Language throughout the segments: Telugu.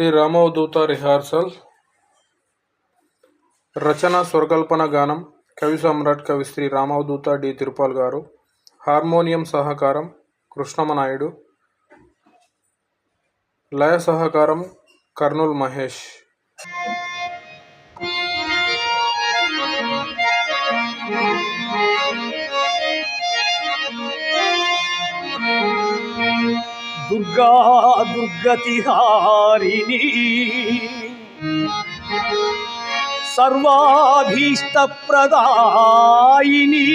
శ్రీ రామవదూత రిహార్సల్ రచన స్వరకల్పన గానం కవి సమ్రాట్ కవి శ్రీ రామవదూత డి తిరుపాల్ గారు హార్మోనియం సహకారం కృష్ణమనాయుడు లయ సహకారం కర్నూల్ మహేష్. దుర్గా దుర్గతి హారిణి సర్వాభీష్ట ప్రదాయిని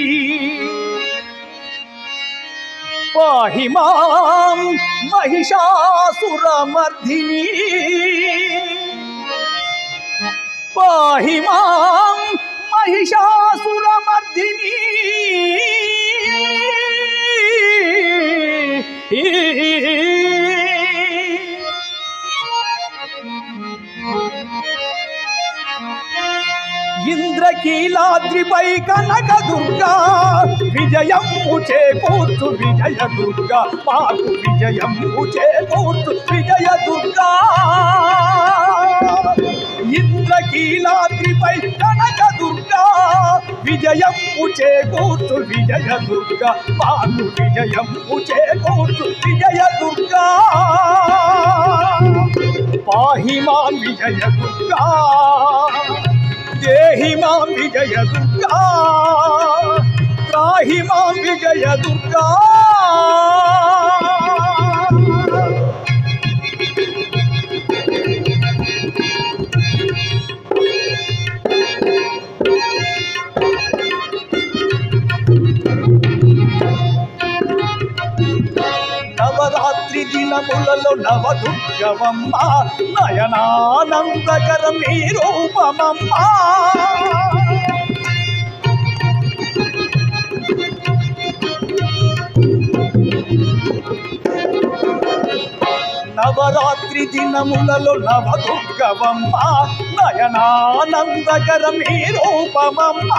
పాహి మాం మహిషాసురమర్ధిని పాహి ఇంద్రకీలాద్రిపై కనక దుర్గా విజయము చేకూర్చు విజయ దుర్గా మాకు విజయము చేకూర్చు విజయ దుర్గా ఇంద్రకీలాద్రిపై కనక దుర్గా విజయము చేకూర్చు విజయ దుర్గా మాకు విజయము చేకూర్చు విజయ దుర్గా పాహిమాన్ విజయ దుర్గా విజయ దుర్గా త్రాహి మాం విజయ దుర్గా నవరాత్రి దినములలో నవదుర్గవమ్మ నయనానందకర మీ రూపమమ్మా. నవరాత్రి దినములలో నవదుర్గవమ్మ నయనానందకరం నీ రూపమమ్మ.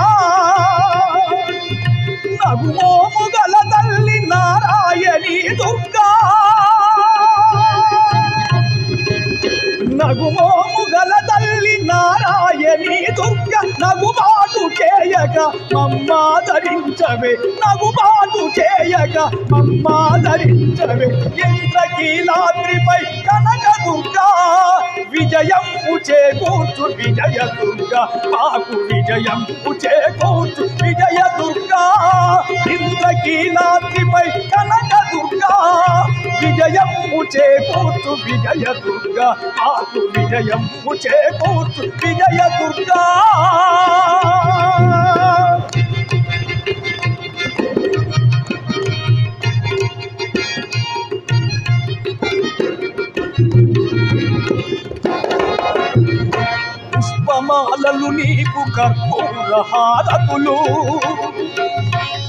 నగుమోము గల తల్లి నారాయణి దుర్గా. నగుమోము గల తల్లి నారాయణ నీ దుర్గ నగు బాటు చేయక అమ్మ ధరించవే. నగు బాటు చేయక అమ్మ ధరించవే. ఇంద్రకీలాద్రిపై కనక దుర్గా విజయము చేకూర్చు విజయ దుర్గా. మాకు విజయము చేకూర్చు విజయ దుర్గా. ఇంద్రకీలాద్రి విజయము చేకూర్చు విజయ దుర్గా మాకు విజయము చేకూర్చు విజయ దుర్గా పుష్పమాలలు నీకు కర్పూర హారతులు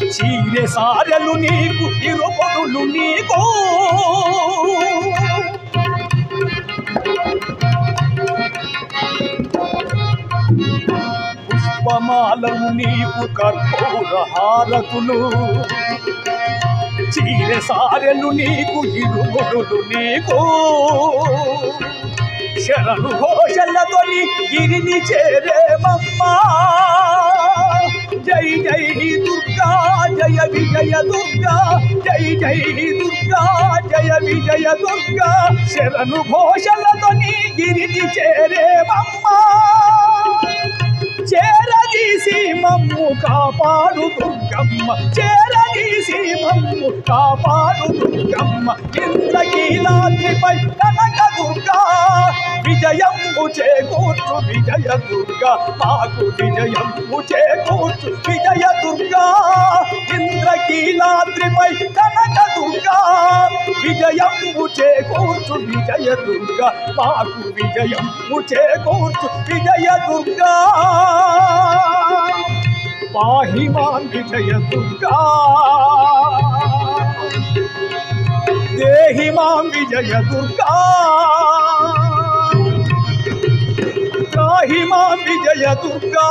చీరె సారెలు నీకు ఇరుపొడులు నీకు. పుష్పమాలలు నీకు కర్పూర హారతులు. చీరె సారెలు నీకు ఇరుముడులు నీకు. శరణు ఘోషలతోని గిరిని చేరేమమ్మా. జై జై దుర్గా జయ విజయ దుర్గా. శరణు ఘోషలతోని గిరిని చేరే మమ్ము కాపాడు దుర్గమ్మ. చేరదీసి మమ్ము కాపాడు దుర్గమ్మ. ఇంద్రకీలాద్రిపై కనక దుర్గా. విజయము చేకూర్చు విజయ దుర్గా. మాకు విజయము చేకూర్చు విజయ దుర్గా. ఇంద్రకీలాద్రిపై కనక దుర్గా. విజయము చేకూర్చు విజయ దుర్గా. మాకు విజయము చేకూర్చు విజయ దుర్గా. పాహి మాం విజయ దుర్గా. దేహి మాం విజయ దుర్గా. త్రాహి మాం విజయ దుర్గా.